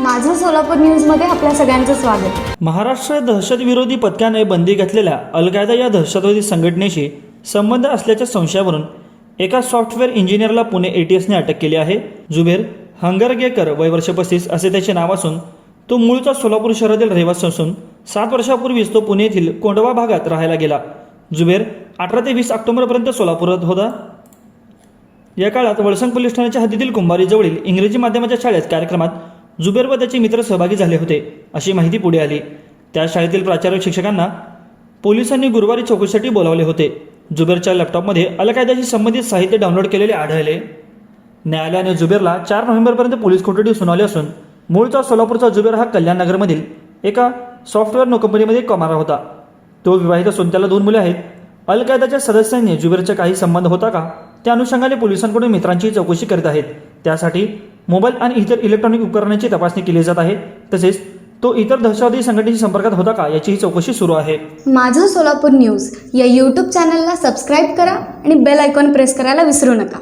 माझं सोलापूर न्यूजमध्ये आपल्या सगळ्यांचं स्वागत. महाराष्ट्र दहशतविरोधी पथकाने बंदी घातलेल्या अल कायदा या दहशतवादी संघटनेशी संबंध असल्याच्या संशयावरून एका सॉफ्टवेअर इंजिनियरला पुणे एटीएसने अटक केली आहे. जुबेर हंगरगेकर वय वर्ष पस्तीस असे त्याचे नाव असून तो मूळचा सोलापूर शहरातील रहिवासी असून सात वर्षापूर्वीच तो पुणे येथील कोंडवा भागात राहायला गेला. जुबेर अठरा ते वीस ऑक्टोबरपर्यंत सोलापुरात होता. या काळात वळसंग पोलीस ठाण्याच्या हद्दीतील कुंभारीजवळील इंग्रजी माध्यमाच्या शाळेत कार्यक्रमात जुबेर व त्याचे मित्र सहभागी झाले होते अशी माहिती पुढे आली. त्या शाळेतील प्राचार्य शिक्षकांना पोलिसांनी गुरुवारी चौकशीसाठी बोलावले होते. जुबेरच्या लॅपटॉपमध्ये अल कायद्याशी संबंधित साहित्य डाउनलोड केलेले आढळले. न्यायालयाने जुबेरला चार नोव्हेंबरपर्यंत पोलीस कोठडी सुनावली असून मूळचा सोलापूरचा जुबेर हा कल्याणनगरमधील एका सॉफ्टवेअर नो कंपनीमध्ये कमारा होता. तो विवाहित असून त्याला दोन मुले आहेत. अल कायदाच्या सदस्यांनी जुबेरचा काही संबंध होता का? त्या अनुषंगाने पोलिसांकडून मित्रांची चौकशी करीत आहेत. त्यासाठी मोबाईल आणि इतर इलेक्ट्रॉनिक उपकरणांची तपासणी केली जात आहे. तसेच तो इतर दहशतवादी संघटनेशी संपर्कात होता का याचीही चौकशी सुरू आहे. माझं सोलापूर न्यूज या यूट्यूब चॅनलला सबस्क्राईब करा आणि बेल आयकॉन प्रेस करायला विसरू नका.